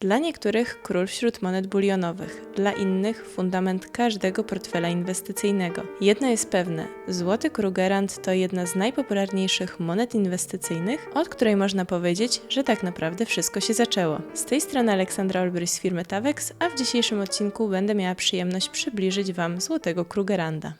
Dla niektórych król wśród monet bulionowych, dla innych fundament każdego portfela inwestycyjnego. Jedno jest pewne: złoty Krugerrand to jedna z najpopularniejszych monet inwestycyjnych, od której można powiedzieć, że tak naprawdę wszystko się zaczęło. Z tej strony Aleksandra Olbry z firmy Tavex, a w dzisiejszym odcinku będę miała przyjemność przybliżyć Wam złotego Krugerranda.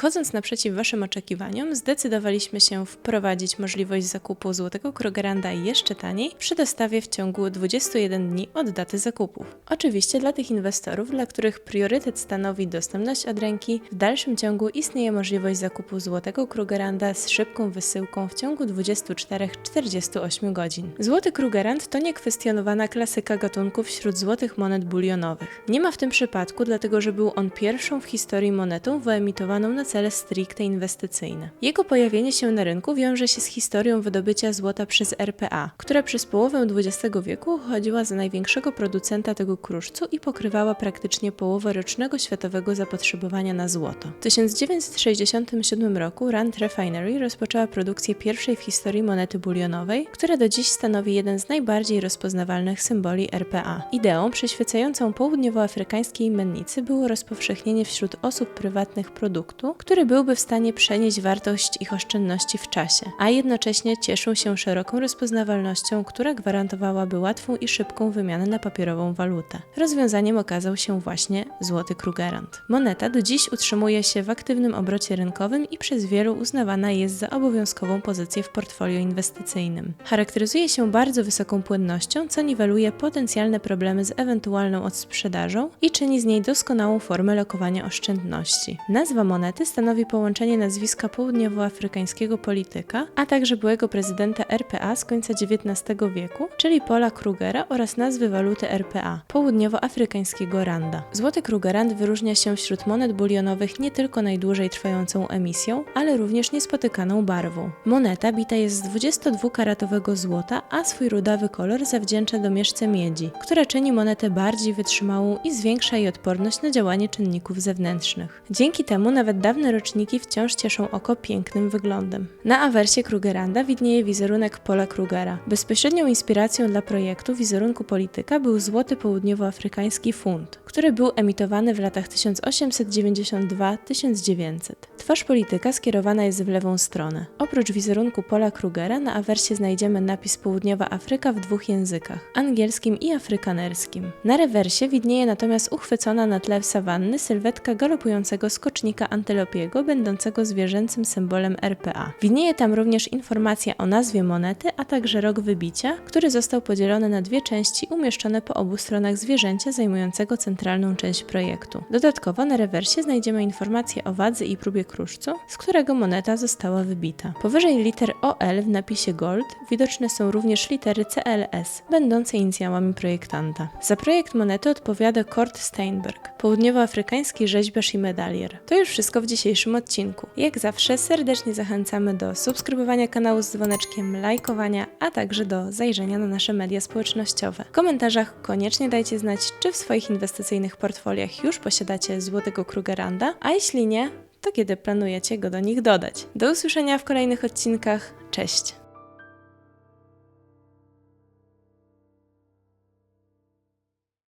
Wychodząc naprzeciw Waszym oczekiwaniom, zdecydowaliśmy się wprowadzić możliwość zakupu złotego Krogeranda jeszcze taniej przy dostawie w ciągu 21 dni od daty zakupów. Oczywiście dla tych inwestorów, dla których priorytet stanowi dostępność od ręki, w dalszym ciągu istnieje możliwość zakupu złotego Krugeranda z szybką wysyłką w ciągu 24-48 godzin. Złoty Krugerand to niekwestionowana klasyka gatunku wśród złotych monet bulionowych. Nie ma w tym przypadku, dlatego że był on pierwszą w historii monetą wyemitowaną na cele stricte inwestycyjne. Jego pojawienie się na rynku wiąże się z historią wydobycia złota przez RPA, która przez połowę XX wieku uchodziła za największego producenta tego kruszcu i pokrywała praktycznie połowę rocznego światowego zapotrzebowania na złoto. W 1967 roku Rand Refinery rozpoczęła produkcję pierwszej w historii monety bulionowej, która do dziś stanowi jeden z najbardziej rozpoznawalnych symboli RPA. Ideą przyświecającą południowoafrykańskiej mennicy było rozpowszechnienie wśród osób prywatnych produktu, który byłby w stanie przenieść wartość ich oszczędności w czasie, a jednocześnie cieszył się szeroką rozpoznawalnością, która gwarantowałaby łatwą i szybką wymianę na papierową walutę. Rozwiązaniem okazał się właśnie złoty Krugerrand. Moneta do dziś utrzymuje się w aktywnym obrocie rynkowym i przez wielu uznawana jest za obowiązkową pozycję w portfolio inwestycyjnym. Charakteryzuje się bardzo wysoką płynnością, co niweluje potencjalne problemy z ewentualną odsprzedażą i czyni z niej doskonałą formę lokowania oszczędności. Nazwa monety stanowi połączenie nazwiska południowoafrykańskiego polityka, a także byłego prezydenta RPA z końca XIX wieku, czyli Paula Krugera oraz nazwy waluty RPA, południowoafrykańskiego randa. Złoty Krugerrand wyróżnia się wśród monet bulionowych nie tylko najdłużej trwającą emisją, ale również niespotykaną barwą. Moneta bita jest z 22-karatowego złota, a swój rudawy kolor zawdzięcza domieszce miedzi, która czyni monetę bardziej wytrzymałą i zwiększa jej odporność na działanie czynników zewnętrznych. Dzięki temu nawet dawne roczniki wciąż cieszą oko pięknym wyglądem. Na awersie Krugeranda widnieje wizerunek Paula Krugera. Bezpośrednią inspiracją dla projektu wizerunku polityka był złoty południowoafrykański funt, który był emitowany w latach 1892-1900. Twarz polityka skierowana jest w lewą stronę. Oprócz wizerunku Paula Krugera na awersie znajdziemy napis Południowa Afryka w dwóch językach angielskim i afrykanerskim. Na rewersie widnieje natomiast uchwycona na tle sawanny sylwetka galopującego skocznika antylopiego, będącego zwierzęcym symbolem RPA. Widnieje tam również informacja o nazwie monety, a także rok wybicia, który został podzielony na dwie części umieszczone po obu stronach zwierzęcia zajmującego centralną część projektu. Dodatkowo na rewersie znajdziemy informację o wadze i próbie kruszcu, z którego moneta została wybita. Powyżej liter OL w napisie Gold widoczne są również litery CLS, będące inicjałami projektanta. Za projekt monety odpowiada Kurt Steinberg, południowoafrykański rzeźbiarz i medalier. To już wszystko w dzisiejszym odcinku. Jak zawsze serdecznie zachęcamy do subskrybowania kanału z dzwoneczkiem, lajkowania, a także do zajrzenia na nasze media społecznościowe. W komentarzach koniecznie dajcie znać, czy w swoich inwestycyjnych portfoliach już posiadacie złotego Krugerranda, a jeśli nie, to kiedy planujecie go do nich dodać. Do usłyszenia w kolejnych odcinkach. Cześć!